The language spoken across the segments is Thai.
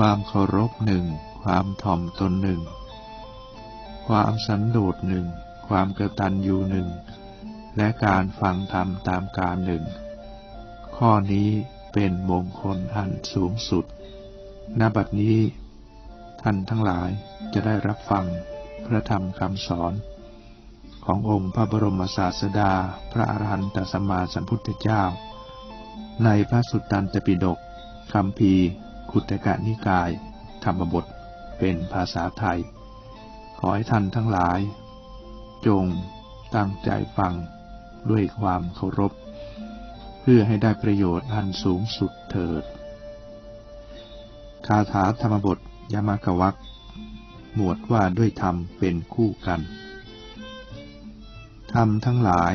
ความเคารพหนึ่ง ความถ่อมตนหนึ่ง ความสันโดษหนึ่ง ความกระตัญญูหนึ่ง และการฟังธรรมตามการหนึ่ง ข้อนี้เป็นมงคลอันสูงสุดณบัดนี้ ท่านทั้งหลายจะได้รับฟังพระธรรมคำสอน ขององค์พระบรมศาสดา พระอรหันตสัมมาสัมพุทธเจ้า ในพระสุตตันตปิฎกคำพี ขุตกะนิกาย ธรรมบท เป็นภาษาไทย ขอให้ท่านทั้งหลาย จงตั้งใจฟังด้วยความเคารพ เพื่อให้ได้ประโยชน์อันสูงสุดเถิด คาถาธรรมบทยามากวักหมวดว่าด้วยธรรมเป็นคู่กันธรรมทั้งหลาย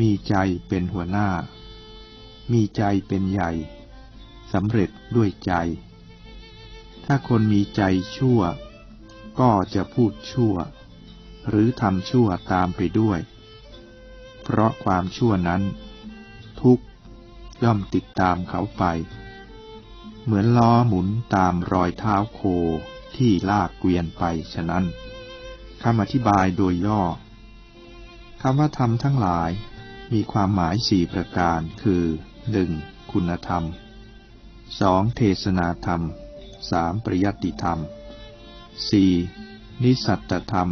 มีใจเป็นหัวหน้า มีใจเป็นใหญ่ สำเร็จด้วยใจ ถ้าคนมีใจชั่ว ก็จะพูดชั่ว หรือทำชั่วตามไปด้วย เพราะความชั่วนั้น ทุกย่อมติดตามเขาไป เหมือนล้อหมุนตามรอยเท้าโคที่ลากเกวียนไปฉะนั้นคำอธิบายโดยย่อคำว่าธรรมทั้งหลายมีความหมายสี่ประการคือหนึ่งคุณธรรม สองเทศนาธรรมสามปริยัติธรรมสี่นิสัตธรรม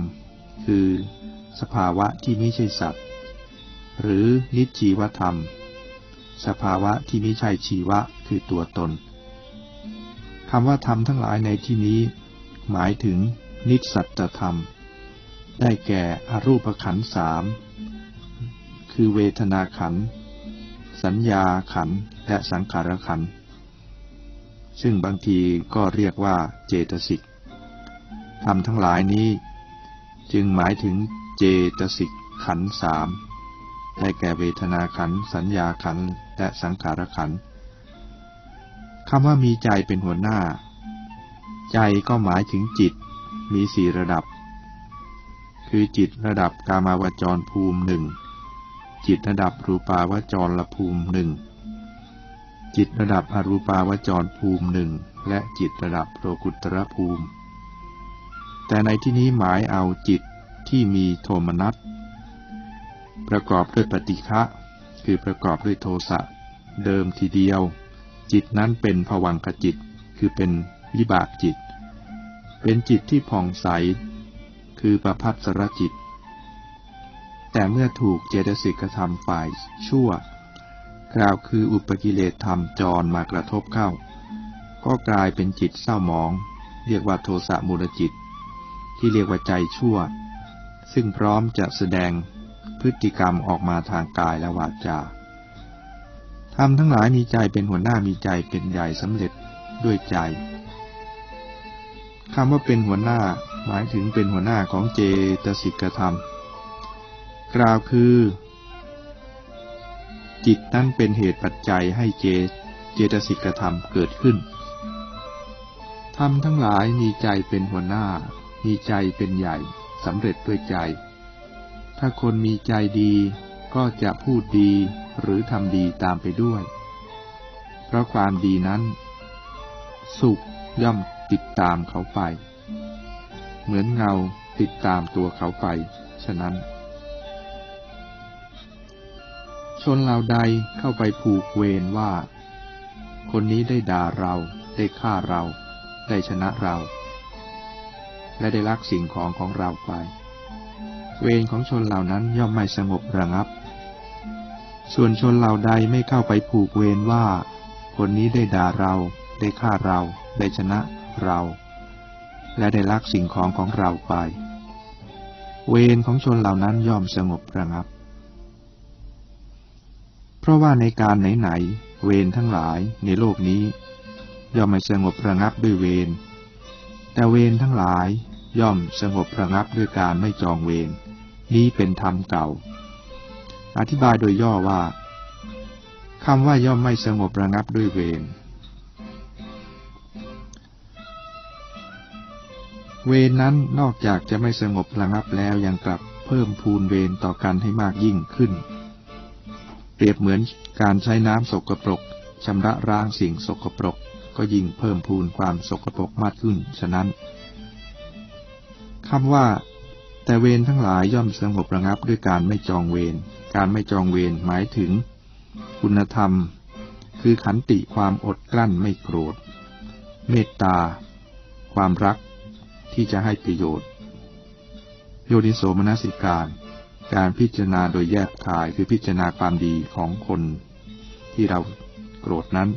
คือ สภาวะที่ไม่ใช่สัตว์ หรือนิจีวธรรม สภาวะที่ไม่ใช่ชีวะคือตัวตนคำว่าธรรมทั้งหลายในที่นี้ หมายถึง นิสัตธรรม ได้แก่อรูปขันสามคือเวทนาขัน สัญญาขันและสังขารขันธ์ ซึ่งบางทีก็เรียกว่าเจตสิกธรรมทั้งหลายนี้ จึงหมายถึงเจตสิกขันสามได้แก่เวทนาขัน สัญญาขัน และสังขารขันคำว่ามีใจเป็นหัวหน้า ใจก็หมายถึงจิต มีสี่ระดับ คือจิตระดับกามาวจรภูมิหนึ่ง จิตระดับรูปาวจรภูมิหนึ่ง จิตระดับอรูปาวจรภูมิหนึ่งและจิตระดับโลกุตระภูมิ แต่ในที่นี้หมายเอาจิตที่มีโทมนัสประกอบด้วยปฏิฆะคือประกอบด้วยโทสะเดิมทีเดียว จิตนั้นเป็นผวังขจิต คือเป็นวิบากจิต เป็นจิตที่ผ่องใส คือประพัสรจิต แต่เมื่อถูกเจตสิกธรรมฝ่ายชั่ว กล่าวคืออุปกิเลสธรรมจรมากระทบเข้า ก็กลายเป็นจิตเศร้าหมอง เรียกว่าโทสะมูลจิต ที่เรียกว่าใจชั่ว ซึ่งพร้อมจะแสดงพฤติกรรมออกมาทางกายและวาจาธรรมทั้งหลายมีใจเป็นหัวหน้ามีใจเป็นใหญ่สำเร็จด้วยใจคำว่าเป็นหัวหน้าหมายถึงเป็นหัวหน้าของเจตสิกธรรม กล่าวคือ จิตนั้นเป็นเหตุปัจจัยให้เจเจตสิกธรรมเกิดขึ้น ธรรมทั้งหลายมีใจเป็นหัวหน้า มีใจเป็นใหญ่สำเร็จด้วยใจ ถ้าคนมีใจดีก็จะพูดดีหรือทำดีตามไปด้วย เพราะความดีนั้น สุขย่อมติดตามเขาไป เหมือนเงาติดตามตัวเขาไป ฉะนั้น นเหล่าใดเข้าไปผูกเวรว่า คนนี้ได้ด่าเราได้ฆ่าเรา ได้ชนะเรา และได้ลักสิ่งของของเราไป เวรของชนเหล่านั้นย่อมไม่สงบระงับ ส่วนชนเหล่าใดไม่เข้าไปผูกเวรว่า คนนี้ได้ด่าเรา ได้ฆ่าเรา ได้ชนะเรา และได้ลักสิ่งของของเราไป เวรของชนเหล่านั้นย่อมสงบระงับ ราะว่าในการไหนๆเวรทั้งหลายในโลกนี้ ย่อมไม่สงบระงับด้วยเวรแต่เวรทั้งหลายย่อมสงบระงับด้วยการไม่จองเวรนี้เป็นธรรมเก่า อธิบายโดยย่อว่าคำว่าย่อมไม่สงบระงับด้วยเวรเวรนั้นนอกจากจะไม่สงบระงับแล้วยังกลับเพิ่มพูนเวรต่อกันให้มากยิ่งขึ้น เปรียบเหมือนการใช้น้ำสกปรกชำระร้างสิ่งสกปรก ก็ยิ่งเพิ่มพูนความสกปรกมากขึ้น ฉะนั้นคำว่า แต่เวรทั้งหลายย่อมสงบระงับด้วยการไม่จองเวร การไม่จองเวรหมายถึง คุณธรรม คือขันติความอดกลั้นไม่โกรธ เมตตา ความรักที่จะให้ประโยชน์ โยนิโสมนสิการ การพิจารณาโดยแยบคายคือพิจารณาความดีของคนที่เราโกรธนั้น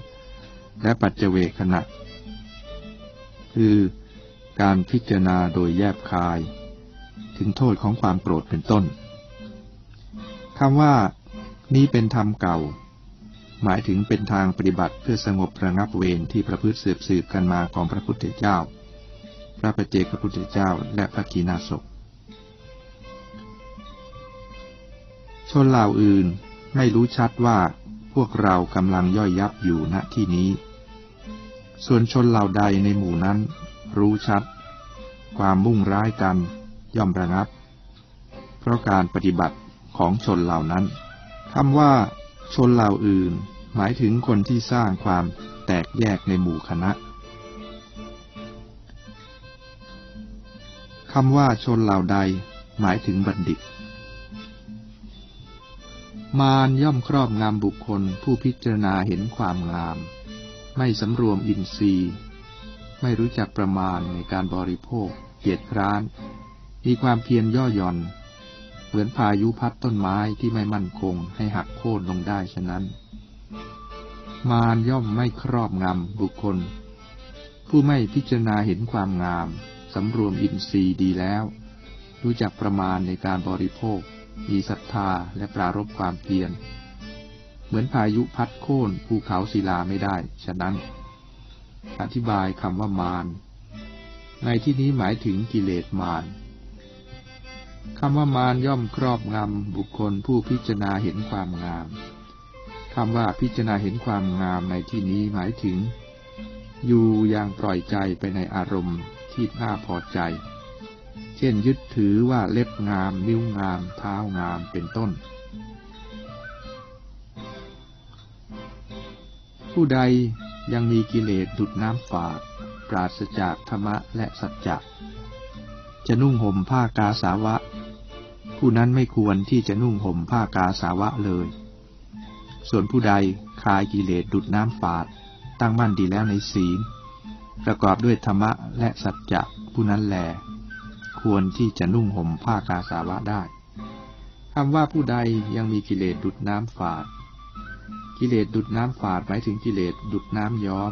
และปัจเจเวขณะ คือการพิจารณาโดยแยบคาย ถึงโทษของความโกรธเป็นต้นคำว่านี้เป็นธรรมเก่า หมายถึงเป็นทางปฏิบัติเพื่อสงบระงับเวรที่ประพฤติสืบสืบกันมาของพระพุทธเจ้า พระปเจกพระพุทธเจ้าและพระกีนาศก ชนเหล่าอื่นไม่รู้ชัดว่าพวกเรากำลังย่อยยับอยู่ณที่นี้ ส่วนชนเหล่าใดในหมู่นั้น รู้ชัด ความมุ่งร้ายกันย่อมระงับ เพราะการปฏิบัติของชนเหล่านั้นคำว่า ชนเหล่าอื่น หมายถึงคนที่สร้างความแตกแยกในหมู่คณะคำว่าชนเหล่าใด หมายถึงบัณฑิต มารย่อมครอบงำบุคคลผู้พิจารณาเห็นความงาม ไม่สำรวมอินทรีย์ ไม่รู้จักประมาณในการบริโภค เกียจคร้าน มีความเพียรย่อหย่อน เหมือนพายุพัดต้นไม้ที่ไม่มั่นคงให้หักโค่นลงได้ฉะนั้น มารย่อมไม่ครอบงำบุคคล ผู้ไม่พิจารณาเห็นความงามสำรวมอินทรีย์ดีแล้ว รู้จักประมาณในการบริโภค มีศรัทธาและปรารบความเพียร เหมือนพายุพัดโค่นภูเขาศิลาไม่ได้ ฉะนั้น อธิบายคำว่ามาร ในที่นี้หมายถึงกิเลสมารคำว่ามารย่อมครอบงำบุคคลผู้พิจารณาเห็นความงาม คำว่าพิจารณาเห็นความงามในที่นี้หมายถึง อยู่อย่างปล่อยใจไปในอารมณ์ที่น่าพอใจ เช่นยึดถือว่าเล็บงาม นิ้วงาม เท้างามเป็นต้น ผู้ใดยังมีกิเลสดุดน้ำฝาด ปราศจากธรรมะและสัจจะจะนุ่งห่มผ้ากาสาวะ ผู้นั้นไม่ควรที่จะนุ่งห่มผ้ากาสาวะเลย ส่วนผู้ใดคลายกิเลสดุดน้ำฝาด ตั้งมั่นดีแล้วในศีล ประกอบด้วยธรรมะและสัจจะผู้นั้นแหล ควรที่จะนุ่งห่มผ้ากาสาวะได้คำว่าผู้ใดยังมีกิเลสดุดน้ำฝาด กิเลสดุดน้ำฝาดหมายถึงกิเลสดุดน้ำย้อม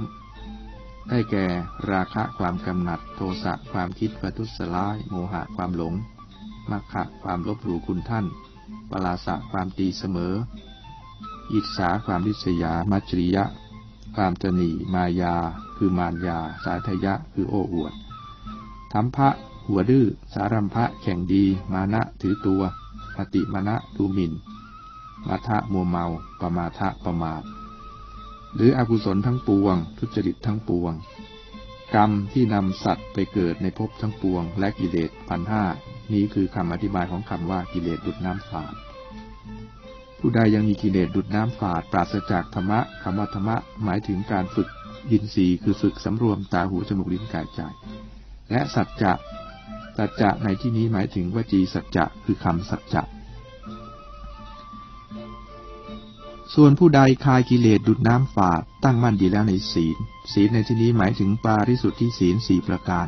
ได้แก่ราคะความกำหนัด โทสะความคิดประทุษร้าย โมหะความหลง มัคคะความลบหลู่คุณท่านปลาสะความตีเสมอ อิสาความริษยา มัจริยะ ความตนีมายา คือมารยา สาธยะ คือโอ้อวดทัมพะ หัวดื้อ สารัมภะแข่งดี มานะถือตัวอติมานะดูหมิ่นมาทะมัวเมาปมาทะประมาท หรืออกุศลทั้งปวง ทุจริตทั้งปวง กรรมที่นำสัตว์ไปเกิดในภพทั้งปวง และกิเลสพันห้านี้คือคำอธิบายของคำว่ากิเลสดุดน้ำฝาดผู้ใดยังมีกิเลสดุดน้ำฝาด ปราศจากธรรมะคำว่าธรรมะ หมายถึงการฝึกยินสีคือฝึกสำรวมตาหูจมูกลิ้นกายใจ และสัจจะ สัจจะในที่นี้หมายถึงวจีสัจจะคือคำสัจจะส่วนผู้ใดคายกิเลสดุดน้ำฝาดตั้งมั่นดีแล้วในศีล ศีลในที่นี้หมายถึงปาริสุทธิศีลสี่ประการ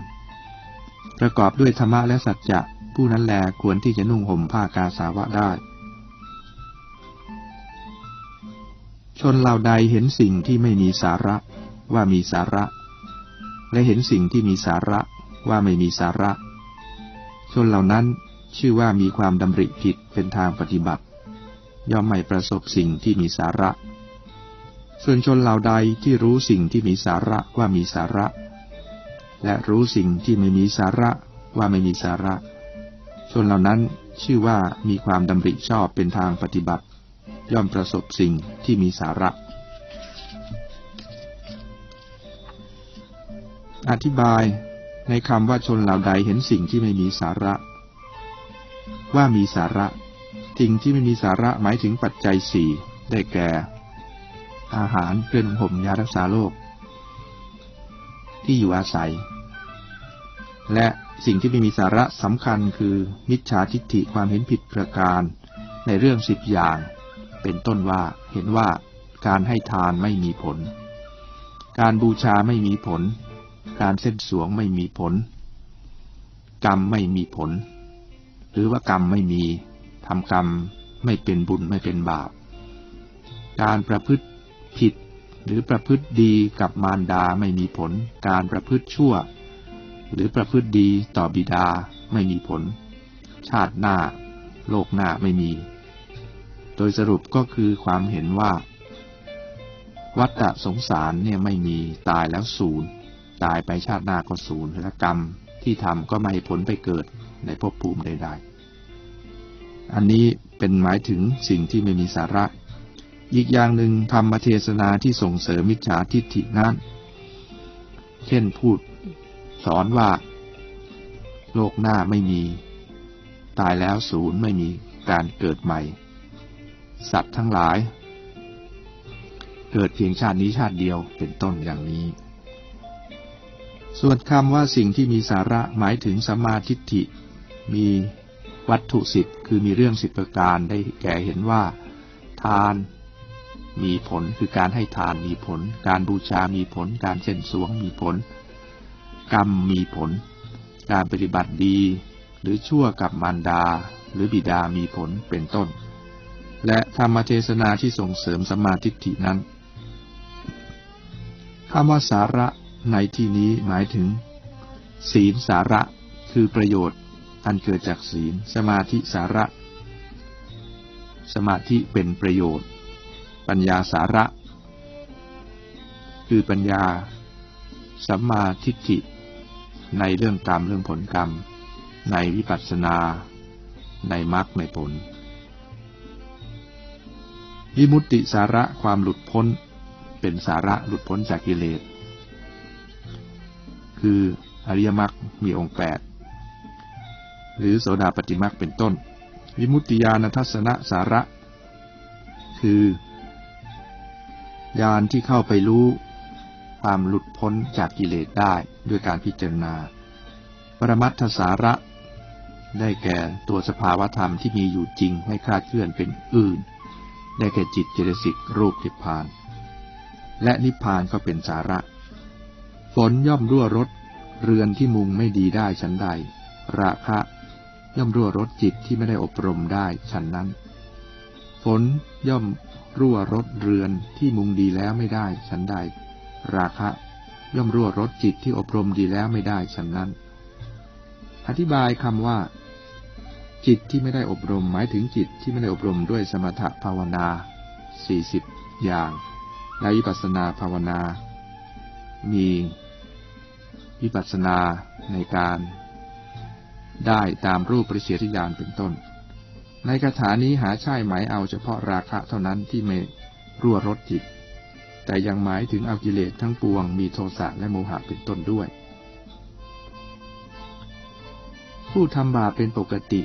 ประกอบด้วยธรรมะและสัจจะ ผู้นั้นแลควรที่จะนุ่งห่มผ้ากาสาวะได้ ชนเหล่าใดเห็นสิ่งที่ไม่มีสาระว่ามีสาระ และเห็นสิ่งที่มีสาระว่าไม่มีสาระ ชนเหล่านั้นชื่อว่ามีความดำริผิดเป็นทางปฏิบัติ ย่อมไม่ประสบสิ่งที่มีสาระ ส่วนชนเหล่าใดที่รู้สิ่งที่มีสาระว่ามีสาระ และรู้สิ่งที่ไม่มีสาระว่าไม่มีสาระ ชนเหล่านั้นชื่อว่ามีความดำริชอบเป็นทางปฏิบัติ ย่อมประสบสิ่งที่มีสาระ อธิบาย ในคำว่าชนเหล่าใดเห็นสิ่งที่ไม่มีสาระ ว่ามีสาระสิ่งที่ไม่มีสาระหมายถึงปัจจัยสี่ได้แก่ อาหารเครื่องห่มยารักษาโรคที่อยู่อาศัย และสิ่งที่ไม่มีสาระสำคัญคือมิจฉาทิฏฐิความเห็นผิดประการ ในเรื่องสิบอย่าง เป็นต้นว่าเห็นว่าการให้ทานไม่มีผล การบูชาไม่มีผล การเส้นสวงไม่มีผล กรรมไม่มีผล หรือว่ากรรมไม่มีทำกรรมไม่เป็นบุญไม่เป็นบาป การประพฤติผิดหรือประพฤติดีกับมารดาไม่มีผล การประพฤติชั่ว หรือประพฤติดีต่อบิดาไม่มีผล ชาติหน้า โลกหน้าไม่มี โดยสรุปก็คือความเห็นว่า วัฏฏะสงสารเนี่ยไม่มีตายแล้วศูนย์ ตายไปชาติหน้าก็ศูนย์และกรรมที่ทำก็ไม่ผลไปเกิดในภพภูมิใดๆ อันนี้เป็นหมายถึงสิ่งที่ไม่มีสาระ อีกอย่างหนึ่งธรรมเทศนาที่ส่งเสริมมิจฉาทิฏฐินั้น เช่นพูดสอนว่า โลกหน้าไม่มี ตายแล้วศูนย์ไม่มีการเกิดใหม่ สัตว์ทั้งหลาย เกิดเพียงชาตินี้ชาติเดียวเป็นต้นอย่างนี้ ส่วนคำว่าสิ่งที่มีสาระหมายถึงสัมมาทิฏฐิ มีวัตถุสิบคือมีเรื่องสิบประการได้แก่เห็นว่า ทานมีผลคือการให้ทานมีผล การบูชามีผล การเส้นสวงมีผล กรรมมีผล การปฏิบัติดี หรือชั่วกับมารดา หรือบิดามีผลเป็นต้น และธรรมเทศนาที่ส่งเสริมสมาทิฐินั้นคำว่าสาระ ในที่นี้หมายถึง ศีลสาระคือประโยชน์อันเกิดจากศีล สมาธิสาระ สมาธิเป็นประโยชน์ ปัญญาสาระ คือปัญญา สัมมาทิฏฐิ ในเรื่องกรรมเรื่องผลกรรม ในวิปัสสนา ในมรรคในผลวิมุตติสาระความหลุดพ้น เป็นสาระหลุดพ้นจากกิเลส คืออริยมรรคมีองค์แปดหรือโสดาปฏิมรรคเป็นต้น วิมุตติญาณทัศนะสาระ คือญาณที่เข้าไปรู้ความหลุดพ้นจากกิเลสได้ด้วยการพิจารณา ปรมัตถสาระ ได้แก่ตัวสภาวธรรมที่มีอยู่จริงไม่คลาดเคลื่อนเป็นอื่น ได้แก่จิตเจตสิกรูปนิพพาน และนิพพานก็เป็นสาระ ฝนย่อมรั่วรถเรือนที่มุงไม่ดีได้ฉันใด ราคะ ย่อมรั่วรถจิตที่ไม่ได้อบรมได้ฉันนั้น ฝนย่อมรั่วรถเรือนที่มุงดีแล้วไม่ได้ฉันใด ราคะ ย่อมรั่วรถจิตที่อบรมดีแล้วไม่ได้ฉันนั้น อธิบายคำว่า จิตที่ไม่ได้อบรมหมายถึงจิตที่ไม่ได้อบรมด้วยสมถภาวนาสี่สิบอย่าง และวิปัสสนาภาวนา มีวิปัสสนาในการได้ตามรูปปริเสียทิญาณเป็นต้น ในคาถานี้หาใช่หมายเอาเฉพาะราคะเท่านั้นที่ไม่รั่วรถจิต แต่ยังหมายถึงเอากิเลสทั้งปวงมีโทสะและโมหะเป็นต้นด้วย ผู้ทำบาปเป็นปกติ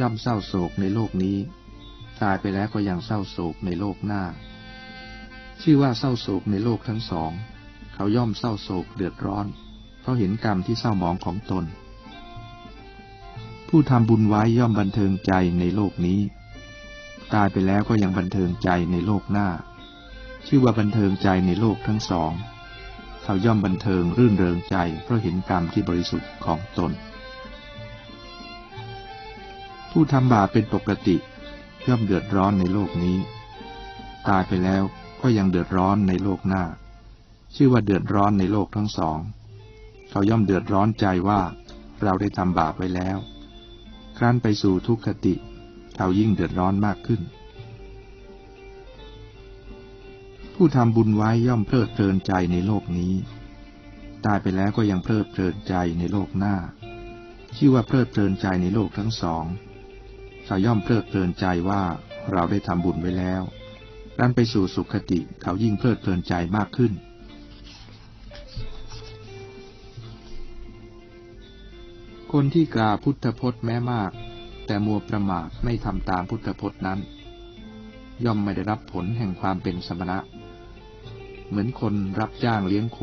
ย่อมเศร้าโศกในโลกนี้ ตายไปแล้วก็ยังเศร้าโศกในโลกหน้า ชื่อว่าเศร้าโศกในโลกทั้งสอง เขาย่อมเศร้าโศกเดือดร้อน เพราะเห็นกรรมที่เศร้าหมองของตน ผู้ทำบุญไว้ย่อมบันเทิงใจในโลกนี้ ตายไปแล้วก็ยังบันเทิงใจในโลกหน้า ชื่อว่าบันเทิงใจในโลกทั้งสอง เขาย่อมบันเทิงรื่นเริงใจเพราะเห็นกรรมที่บริสุทธิ์ของตน ผู้ทำบาปเป็นปกติ ย่อมเดือดร้อนในโลกนี้ ตายไปแล้วก็ยังเดือดร้อนในโลกหน้า ชื่อว่าเดือดร้อนในโลกทั้งสอง เขาย่อมเดือดร้อนใจว่าเราได้ทำบาปไว้แล้ว ครั้นไปสู่ทุกขติ เขายิ่งเดือดร้อนมากขึ้น ผู้ทำบุญไว้ย่อมเพลิดเพลินใจในโลกนี้ ตายไปแล้วก็ยังเพลิดเพลินใจในโลกหน้า ชื่อว่าเพลิดเพลินใจในโลกทั้งสอง เขาย่อมเพลิดเพลินใจว่าเราได้ทำบุญไว้แล้วรันไปสู่สุขติเขายิ่งเพลิดเพลินใจมากขึ้น คนที่กล่าวพุทธพจน์แม้มาก แต่มัวประมาทไม่ทำตามพุทธพจน์นั้น ย่อมไม่ได้รับผลแห่งความเป็นสมณะ เหมือนคนรับจ้างเลี้ยงโค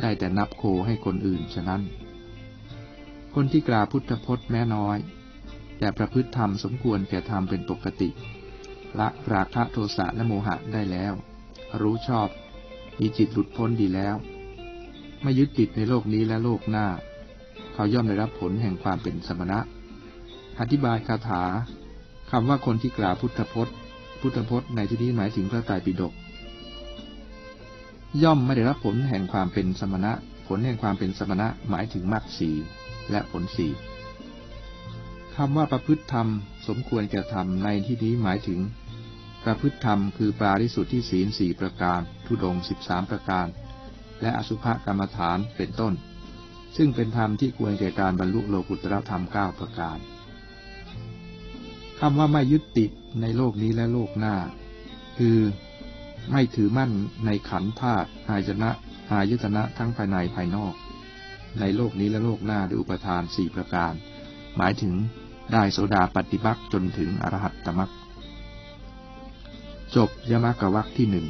ได้แต่นับโคให้คนอื่นฉะนั้น คนที่กล่าวพุทธพจน์แม้น้อย แต่ประพฤติธรรมสมควรแก่ธรรมเป็นปกติ ละราคะโทสะและโมหะได้แล้ว รู้ชอบ มีจิตหลุดพ้นดีแล้ว ไม่ยึดติดในโลกนี้และโลกหน้า เขาย่อมได้รับผลแห่งความเป็นสมณะ อธิบายคาถาคำว่าคนที่กล่าวพุทธพจน์ พุทธพจน์ในที่นี้หมายถึงพระไตรปิฎกย่อมไม่ได้รับผลแห่งความเป็นสมณะ ผลแห่งความเป็นสมณะหมายถึงมรรคสีและผลสีคำว่าประพฤติธรรม สมควรแก่ธรรมในที่นี้หมายถึง ประพฤติธรรมคือปราริสุทธิศีลสี่ประการ ทุดงสิบสามประการ และอสุภกรรมฐานเป็นต้น ซึ่งเป็นธรรมที่ควรแก่การบรรลุโลกุตรธรรมเก้าประการคำว่าไม่ยึดติดในโลกนี้และโลกหน้า คือไม่ถือมั่นในขันธ์ธาตุอายนะอายตนะทั้งภายในภายนอก ในโลกนี้และโลกหน้าด้วยอุปทานสี่ประการ หมายถึงได้โสดาปฏิบักจนถึงอรหัตตมรรคจบยมกวักที่หนึ่ง